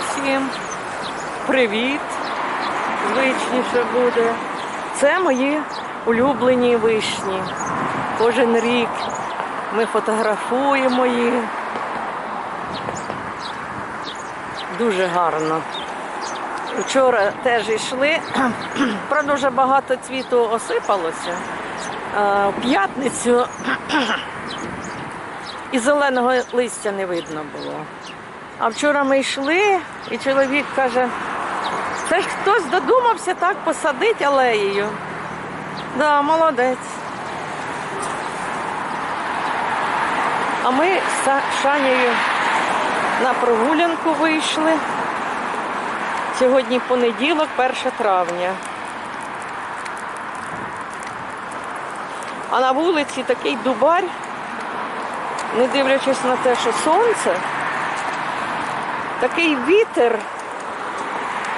всім. Привіт! Звичніше буде. Це мої улюблені вишні. Кожен рік ми фотографуємо їх. Дуже гарно. Вчора теж йшли. Правда, вже багато цвіту осипалося. В п'ятницю і зеленого листя не видно було. А вчора ми йшли, і чоловік каже, це ж хтось додумався так посадити алеєю. Да, молодець. А ми з Шанею на прогулянку вийшли. Сьогодні понеділок, 1 травня. А на вулиці такий дубарь, не дивлячись на те, що сонце, такий вітер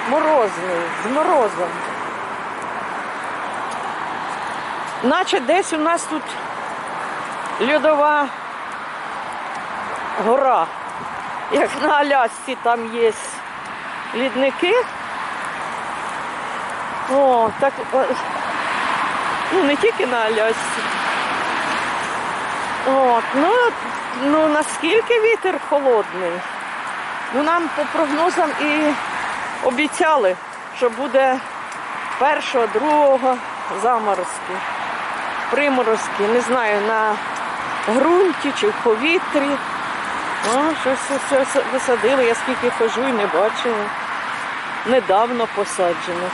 морозний, з морозом. Наче десь у нас тут льодова гора. Як на Алясці там є лідники. О, так ну не тільки на Алясці. От, ну, ну наскільки вітер холодний. Ну нам по прогнозам і обіцяли, що буде першого, другого заморозки, приморозки, не знаю, на ґрунті чи в повітрі. О, щось все висадили, я скільки хожу і не бачила. Недавно посаджено.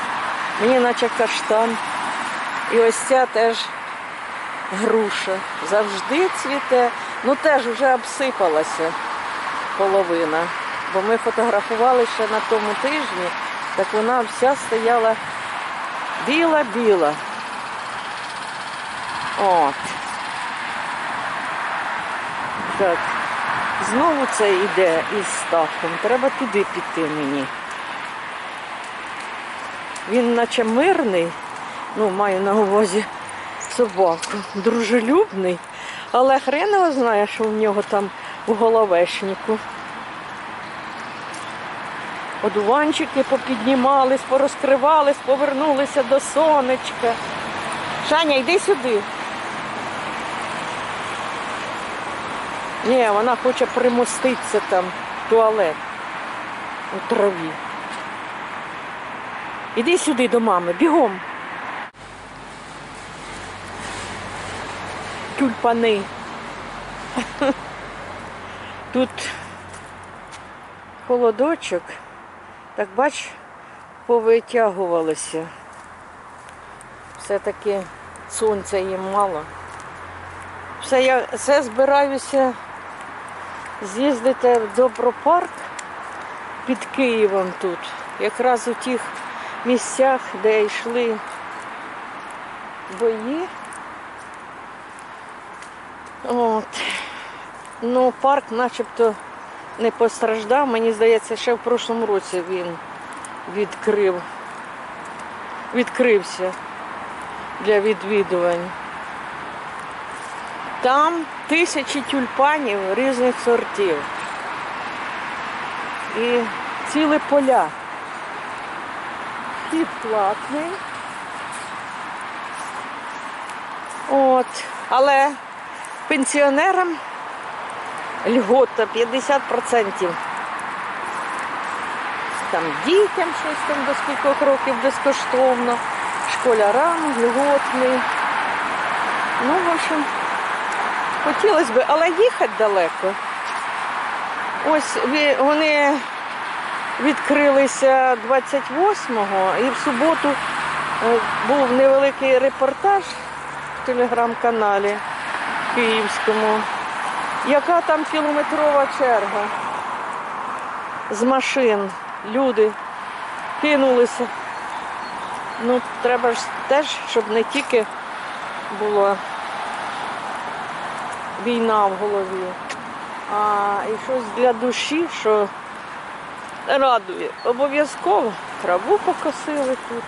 Мені наче каштан. І ось ця теж груша. Завжди цвіте. Ну теж вже обсипалася половина. Бо ми фотографували ще на тому тижні, так вона вся стояла біла-біла. От. Так. Знову це йде із стахом. Треба туди піти мені. Він наче мирний, ну, маю на увазі собаку, дружелюбний, але хрен його знає, що в нього там у головешнику. Одуванчики попіднімались, порозкривались, повернулися до сонечка. Шаня, йди сюди. Ні, вона хоче примоститися там в туалет у траві. Іди сюди до мами, бігом. Тюльпани. Тут холодочок, так бач, повитягувалося. Все-таки сонця їм мало. Все, я все збираюся з'їздити в Добропарк під Києвом тут. Якраз у тих місцях, де йшли бої. От. Ну, парк начебто не постраждав. Мені здається, ще в прошлому році він відкрив, відкрився для відвідувань. Там тисячі тюльпанів різних сортів. І ціле поля. Вхід платний. От. Але пенсіонерам льгота 50%. Там дітям щось там до скількох років безкоштовно, школярам льготний. Ну, в общем, хотілося б, але їхати далеко. Ось вони відкрилися 28-го і в суботу е, був невеликий репортаж в телеграм-каналі Київському. Яка там кілометрова черга з машин, люди кинулися. Ну, треба ж теж, щоб не тільки була війна в голові, а і щось для душі, що радує. Обов'язково траву покосили тут.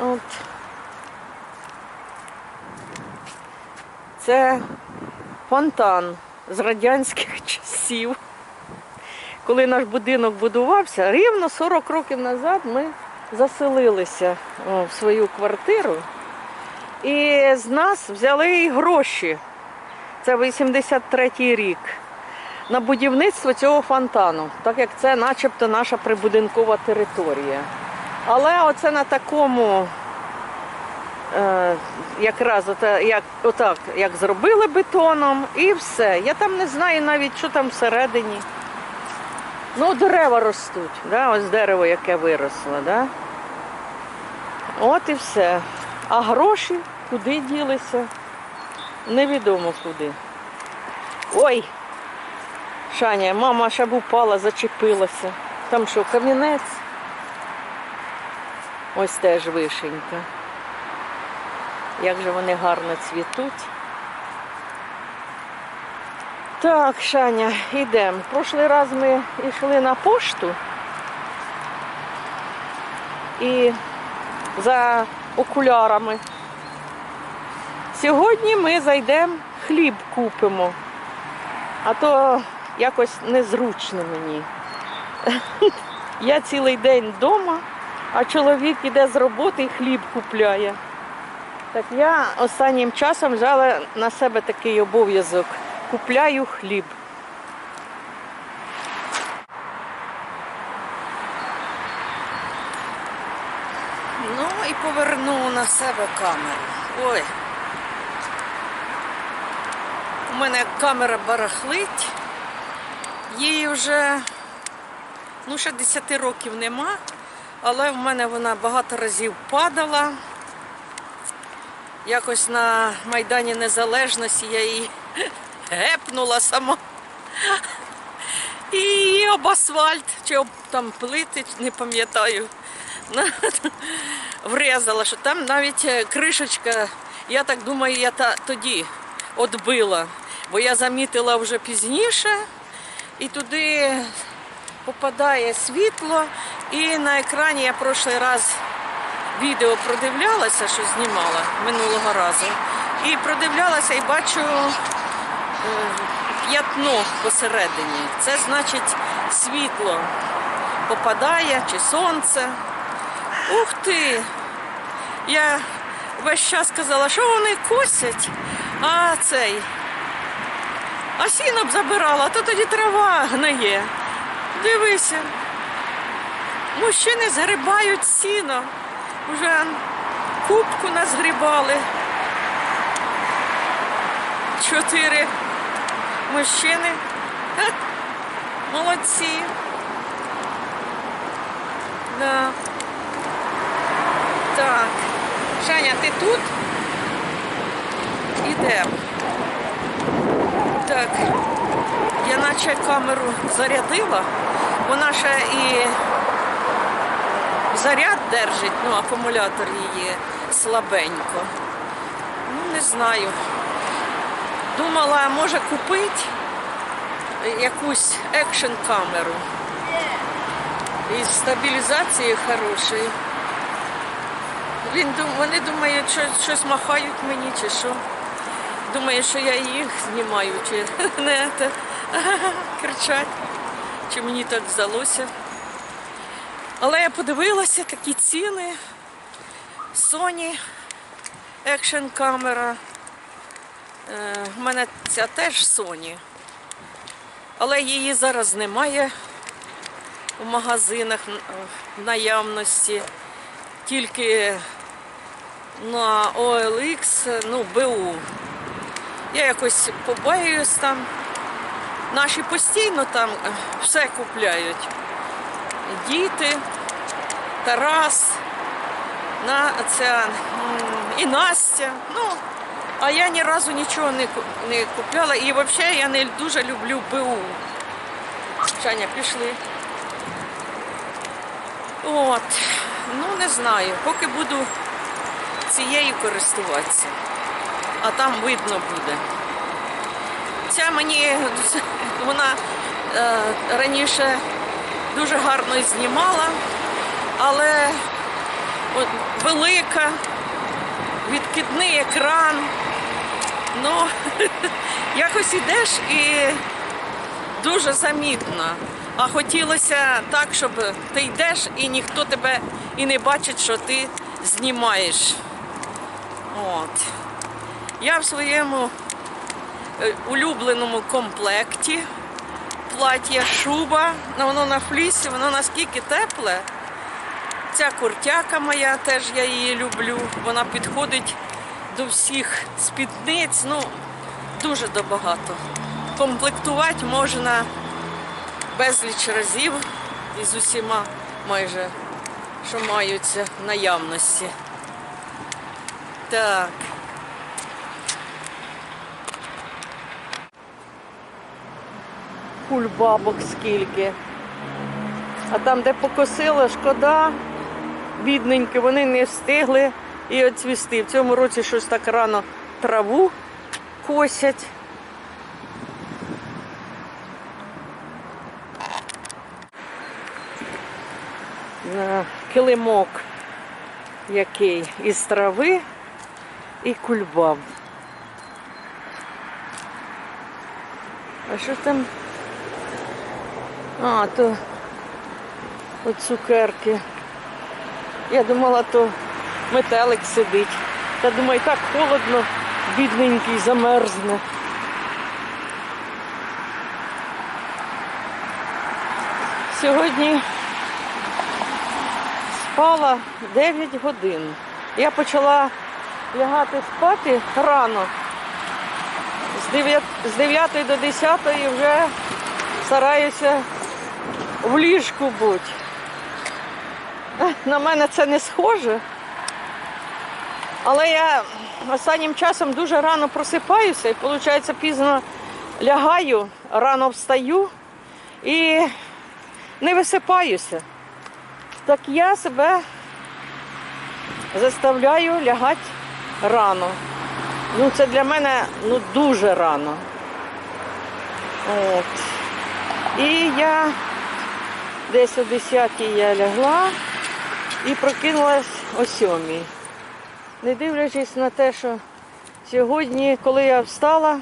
От. Це фонтан з радянських часів. коли наш будинок будувався, рівно 40 років назад ми заселилися в свою квартиру. І з нас взяли гроші. Це 83-й рік. На будівництво цього фонтану, так як це начебто наша прибудинкова територія. Але оце на такому, якраз ота- як, отак, як зробили бетоном, і все. Я там не знаю навіть, що там всередині. Ну, дерева ростуть, да? ось дерево, яке виросло. Да? От і все. А гроші куди ділися? Невідомо куди. Ой! Шаня, мама ще б упала, зачепилася. Там що, камінець? Ось теж вишенька. Як же вони гарно цвітуть. Так, Шаня, йдемо. Прошлий раз ми йшли на пошту і за окулярами. Сьогодні ми зайдемо, хліб купимо, а то якось незручно мені. Я цілий день вдома, а чоловік іде з роботи і хліб купляє. Так я останнім часом взяла на себе такий обов'язок. Купляю хліб. Ну і поверну на себе камеру. Ой. У мене камера барахлить. Їй вже ну, ще 10 років нема, але в мене вона багато разів падала. Якось на Майдані Незалежності я її гепнула сама. І об асфальт, чи об там плити, не пам'ятаю. Врезала, що там навіть е, кришечка, я так думаю, я та, тоді отбила, бо я замітила вже пізніше, і туди попадає світло, і на екрані я прошлий раз відео продивлялася, що знімала минулого разу. І продивлялася і бачу е, п'ятно посередині. Це значить світло попадає чи сонце. Ух ти! Я весь час казала, що вони косять, а цей. А сіно б забирала, то тоді трава гниє. Дивися. Мужчини згрибають сіно. Уже кубку назгрібали. Чотири мужчини. Молодці. Да. Так. Шаня, ти тут? Ідемо. Так. Я наче камеру зарядила. Вона ще і заряд держить, ну акумулятор її слабенько. Ну, не знаю. Думала, може купити якусь екшн камеру. Із стабілізацією хорошою. Він, вони думають, що щось махають мені чи що. Думаю, що я їх знімаю, чи не кричать. Чи мені так здалося. Але я подивилася такі ціни. Sony Action камера. У мене ця теж Sony. Але її зараз немає у магазинах в наявності. Тільки на OLX, ну, БУ. Я якось побаюсь там. Наші постійно там е, все купляють. Діти, Тарас, на, ця, і Настя. Ну, а я ні разу нічого не, не купляла. І взагалі я не дуже люблю БУ. Шаня, пішли. От, ну не знаю, поки буду цією користуватися, а там видно буде. Ця мені вона е, раніше дуже гарно знімала, але от, велика, відкидний екран. Ну, якось ідеш і дуже замітно. А хотілося так, щоб ти йдеш і ніхто тебе і не бачить, що ти знімаєш. От. Я в своєму е, улюбленому комплекті плаття, шуба, воно на флісі, воно наскільки тепле. Ця куртяка моя, теж я її люблю. Вона підходить до всіх спідниць, ну, дуже до багато. Комплектувати можна безліч разів і з усіма майже, що маються наявності. Так. Кульбабок скільки. А там, де покосила, шкода, бідненькі, вони не встигли і оцвісти. В цьому році щось так рано траву косять. Килимок який із трави і кульбаб. А що там? А, то от цукерки. Я думала, то метелик сидить. Та думаю, так холодно, бідненький, замерзне. Сьогодні спала 9 годин. Я почала лягати спати рано. З 9, з 9 до 10 вже стараюся в ліжку бути. Ех, На мене це не схоже. Але я останнім часом дуже рано просипаюся і, виходить, пізно лягаю, рано встаю і не висипаюся. Так я себе заставляю лягати рано. Ну, це для мене ну, дуже рано. От. І я десь о 10 я лягла і прокинулась о 7. Не дивлячись на те, що сьогодні, коли я встала,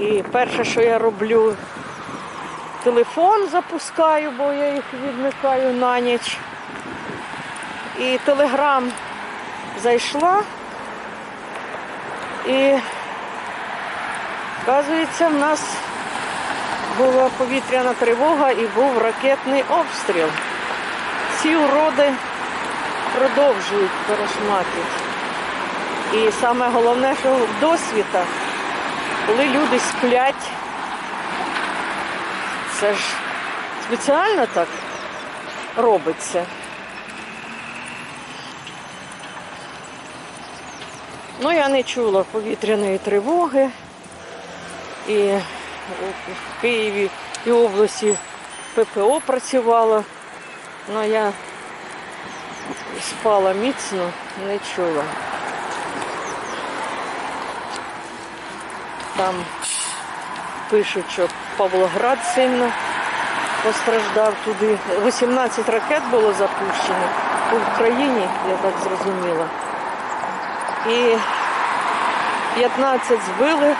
і перше, що я роблю, телефон запускаю, бо я їх відмикаю на ніч. І телеграм зайшла. І, вказується, в нас була повітряна тривога і був ракетний обстріл. Ці уроди продовжують перешматити. І саме головне, що в досвіта, коли люди сплять, це ж спеціально так робиться. Ну, я не чула повітряної тривоги. І в Києві і області ППО працювало. Ну, я спала міцно, не чула. Там пишуть, що Павлоград сильно постраждав туди. 18 ракет було запущено по Україні, я так зрозуміла. І 15 збили,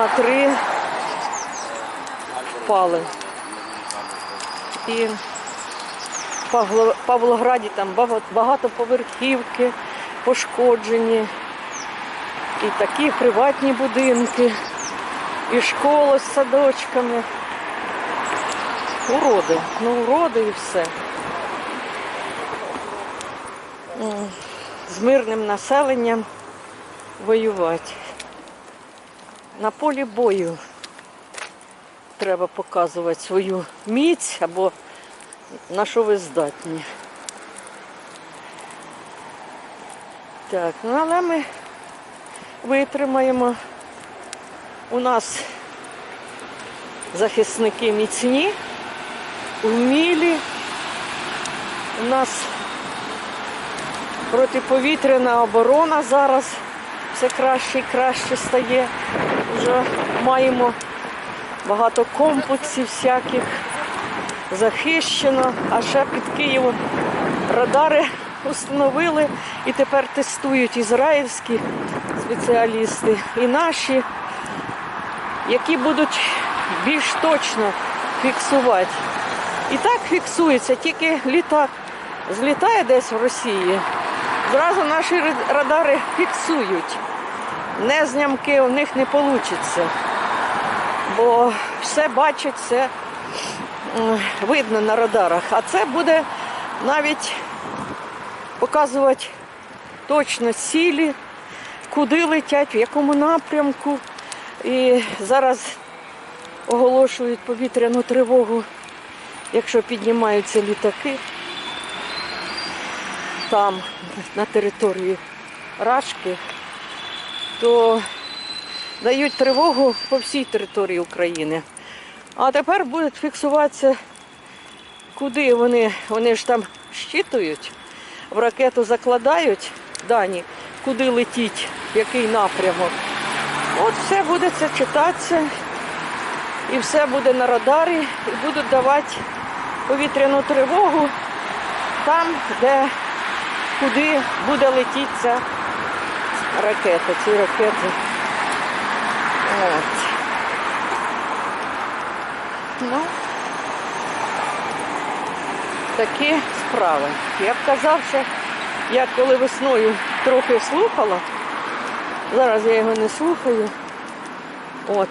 а 3 впали. І в Павлограді там багато- багатоповерхівки пошкоджені, і такі приватні будинки, і школа з садочками. Уроди, ну уроди і все. З мирним населенням воювати. На полі бою треба показувати свою міць або на що ви здатні. Так, ну але ми витримаємо. У нас захисники міцні, вмілі. У нас протиповітряна оборона зараз все краще і краще стає. Вже маємо багато комплексів всяких захищено, а ще під Києвом радари установили і тепер тестують ізраїльські спеціалісти і наші, які будуть більш точно фіксувати. І так фіксується, тільки літак злітає десь в Росії. Зразу наші радари фіксують. Не знямки у них не вийде. Бо все бачить, все видно на радарах. А це буде навіть показувати точно цілі, куди летять, в якому напрямку. І зараз оголошують повітряну тривогу, якщо піднімаються літаки там, на території Рашки, то дають тривогу по всій території України. А тепер будуть фіксуватися, куди вони, вони ж там щитують, в ракету закладають дані, куди летіть, який напрямок. От все буде це читатися, і все буде на радарі, і будуть давати повітряну тривогу там, де куди буде летіти ця ракета, ці ракети. От. Ну, такі справи. Я б казав, що я коли весною трохи слухала, зараз я його не слухаю. От,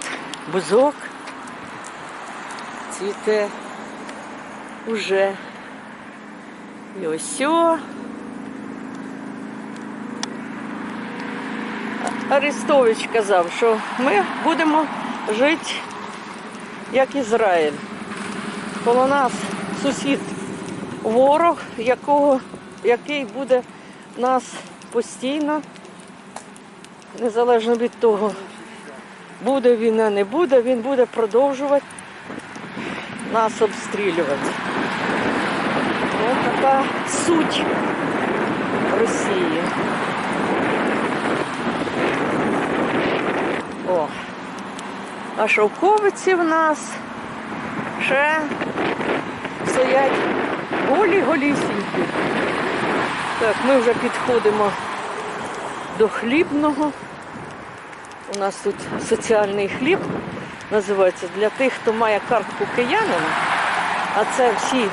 бузок цвіте уже. І ось. Арестович казав, що ми будемо жити як Ізраїль. Коло нас сусід ворог, якого, який буде нас постійно, незалежно від того, буде війна, не буде, він буде продовжувати нас обстрілювати. Ось така суть Росії. О, а шовковиці в нас ще стоять голі голісінькі. Так, ми вже підходимо до хлібного. У нас тут соціальний хліб називається для тих, хто має картку киянина, а це всі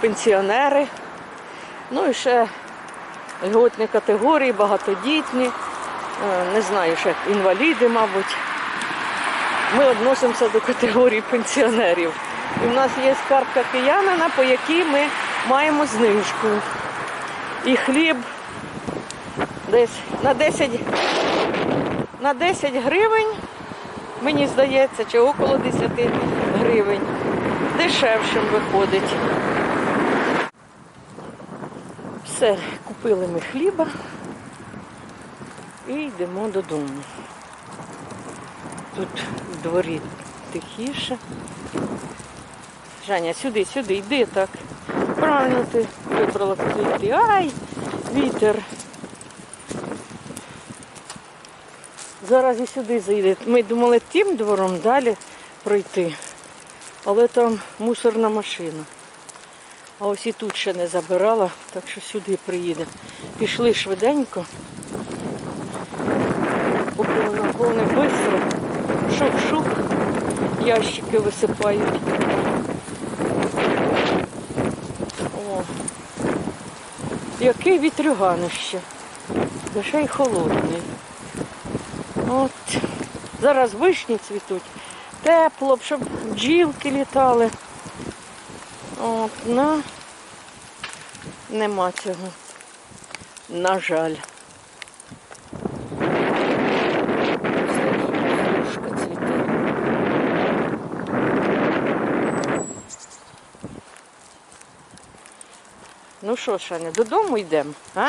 пенсіонери, ну і ще льготні категорії, багатодітні, не знаю, ще інваліди, мабуть. Ми відносимося до категорії пенсіонерів. І в нас є картка киянина, по якій ми маємо знижку. І хліб десь на 10, на 10 гривень, мені здається, чи около 10 гривень. Дешевшим виходить. Все, купили ми хліба і йдемо додому. Тут в дворі тихіше. Женя, сюди, сюди, йди так. Правильно ти вибрала куди. Ай, вітер. Зараз і сюди зайде. Ми думали тим двором далі пройти, але там мусорна машина. А ось і тут ще не забирала, так що сюди приїде. Пішли швиденько. Воно повне швидко. Шук-шук. Ящики висипають. О, який вітрюганище. Ще й холодний. От. Зараз вишні цвітуть. Тепло, щоб бджілки літали. От, на. Нема цього. На жаль. Зрушка цвіте. Ну що, Шаня, додому йдемо, а?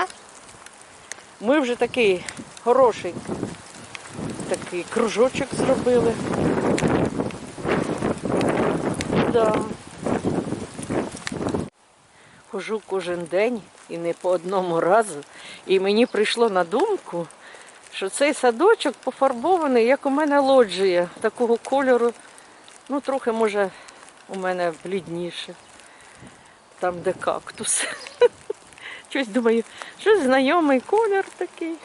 Ми вже такий хороший такий кружочок зробили. Да. Хожу кожен день і не по одному разу. І мені прийшло на думку, що цей садочок пофарбований, як у мене лоджія, такого кольору. Ну, трохи, може, у мене блідніше. Там, де кактус. Щось думаю, що знайомий колір такий.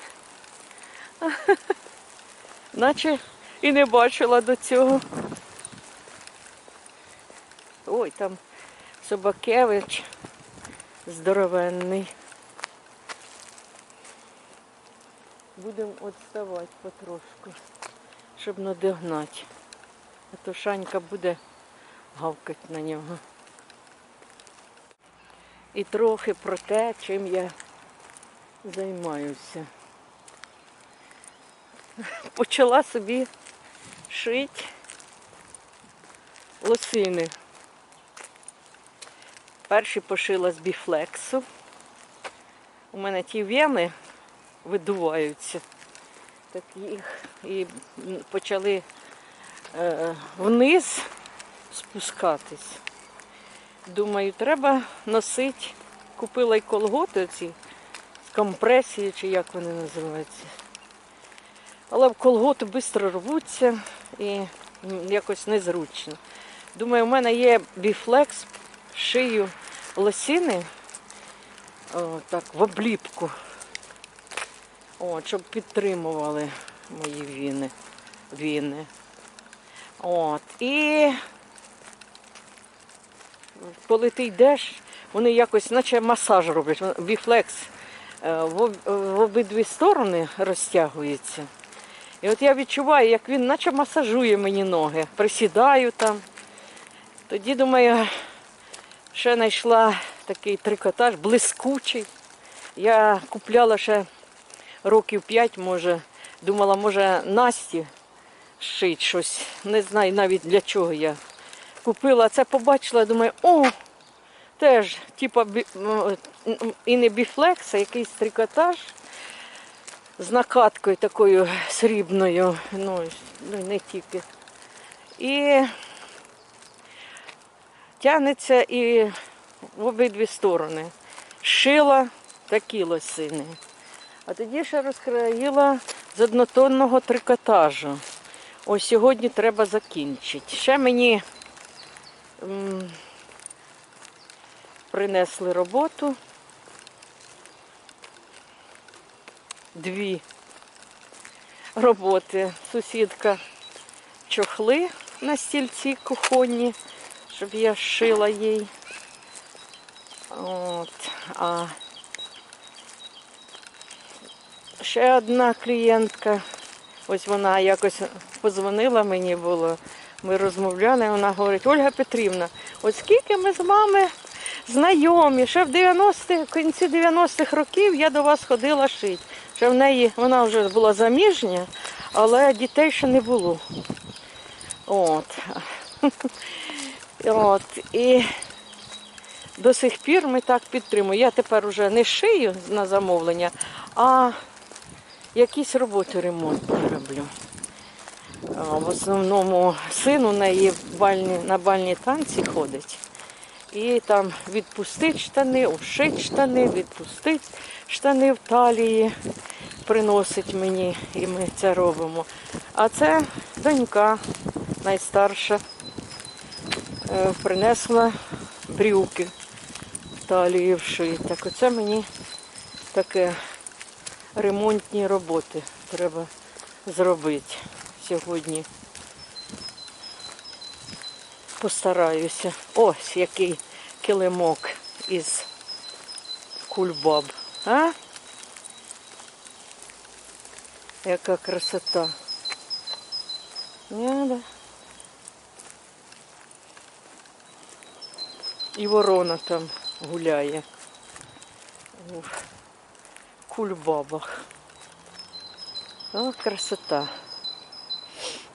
Наче і не бачила до цього. Ой, там Собакевич здоровенний. Будемо відставати потрошку, щоб не догнати. А то Шанька буде гавкати на нього. І трохи про те, чим я займаюся. Почала собі шити лосини. Перші пошила з біфлексу. У мене ті вени видуваються. Так їх і почали е, вниз спускатись. Думаю, треба носити. Купила й колготи ці з компресії, чи як вони називаються. Але колготи швидко рвуться і якось незручно. Думаю, у мене є біфлекс, шию лосіни о, так, в обліпку, о, щоб підтримували мої віни. віни. От. І коли ти йдеш, вони якось, наче масаж роблять. Біфлекс е, в, в обидві сторони розтягується. І от я відчуваю, як він наче масажує мені ноги. Присідаю там. Тоді, думаю, ще знайшла такий трикотаж, блискучий. Я купляла ще років п'ять, може, думала, може, Насті шить щось. Не знаю навіть для чого я купила. Це побачила, думаю, о, теж, м, і не біфлекс, а якийсь трикотаж з накаткою такою срібною, ну, ну не тільки. І тягнеться і в обидві сторони. Шила такі лосини. А тоді ще розкраїла з однотонного трикотажу. Ось сьогодні треба закінчити. Ще мені принесли роботу. Дві роботи. Сусідка чохли на стільці кухонні, щоб я шила їй. От. А ще одна клієнтка, ось вона якось позвонила мені було. Ми розмовляли, вона говорить, Ольга Петрівна, от скільки ми з вами знайомі, ще в 90-х, кінці 90-х років я до вас ходила шити. Ще в неї вона вже була заміжня, але дітей ще не було. От. От. І до сих пір ми так підтримуємо. Я тепер вже не шию на замовлення, а якісь роботи ремонтні роблю. В основному син у неї бальні, на бальні танці ходить. І там відпустить штани, ушить штани, відпустить штани в талії, приносить мені, і ми це робимо. А це донька найстарша е, принесла брюки в талії вшити. Так оце мені таке ремонтні роботи треба зробити сьогодні. Постараюся. Ось який килимок із кульбаб. А? Яка красота. Не, да. І ворона там гуляє у кульбабах. О, красота.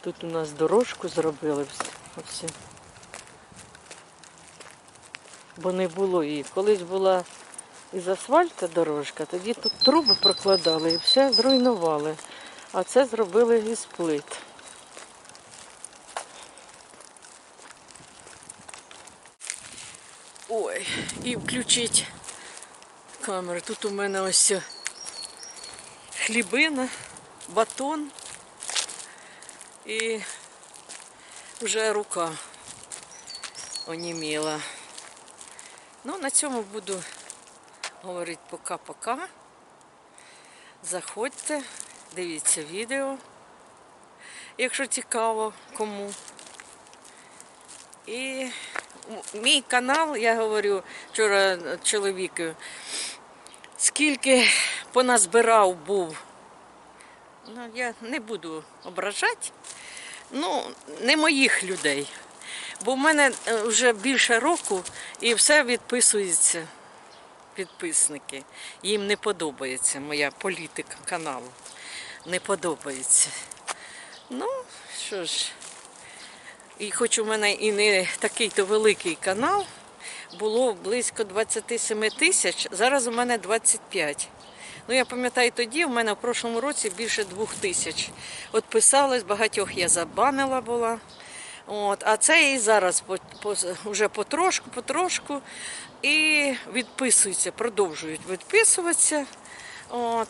Тут у нас дорожку зробили вс- Бо не було її. Колись була із асфальта дорожка, тоді тут труби прокладали і все зруйнували. А це зробили із плит. Ой, і включить камеру. Тут у мене ось хлібина, батон і вже рука оніміла. Ну, на цьому буду говорити пока-пока. Заходьте, дивіться відео, якщо цікаво кому. І мій канал, я говорю вчора чоловіку, скільки поназбирав був. Ну, я не буду ображати. Ну, не моїх людей. Бо в мене е, вже більше року і все відписується. Підписники. Їм не подобається моя політика каналу. Не подобається. Ну, що ж. І хоч у мене і не такий то великий канал, було близько 27 тисяч, зараз у мене 25. Ну, я пам'ятаю, тоді в мене в прошлому році більше двох тисяч. От писалось, багатьох я забанила була. От, а це і зараз по, по, вже потрошку, потрошку і відписуються, продовжують відписуватися. От.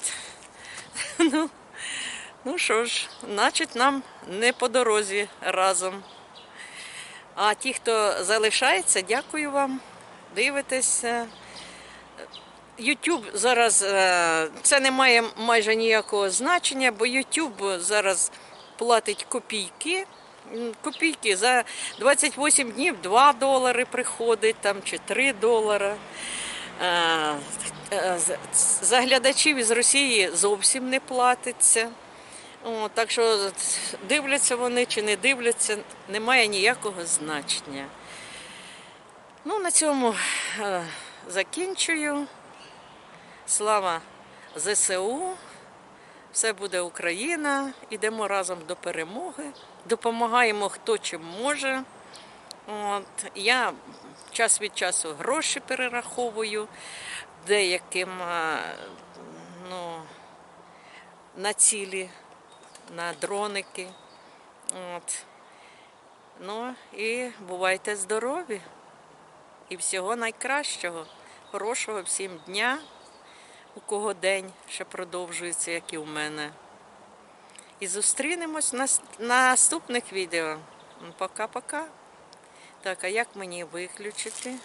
Ну, ну що ж, значить, нам не по дорозі разом. А ті, хто залишається, дякую вам. Дивитеся. YouTube зараз е, це не має майже ніякого значення, бо YouTube зараз платить копійки. Копійки за 28 днів 2 долари приходить там чи 3 долари. Е, е, За глядачів із Росії зовсім не платиться. О, так що дивляться вони чи не дивляться, немає ніякого значення. Ну, на цьому закінчую. Слава ЗСУ. Все буде Україна. Ідемо разом до перемоги. Допомагаємо хто чим може. От, я час від часу гроші перераховую деяким ну, на цілі, на дроники. От. Ну і бувайте здорові і всього найкращого. Хорошого всім дня, у кого день ще продовжується, як і у мене. І зустрінемось на на наступних відео. Пока-пока. Так, а як мені виключити?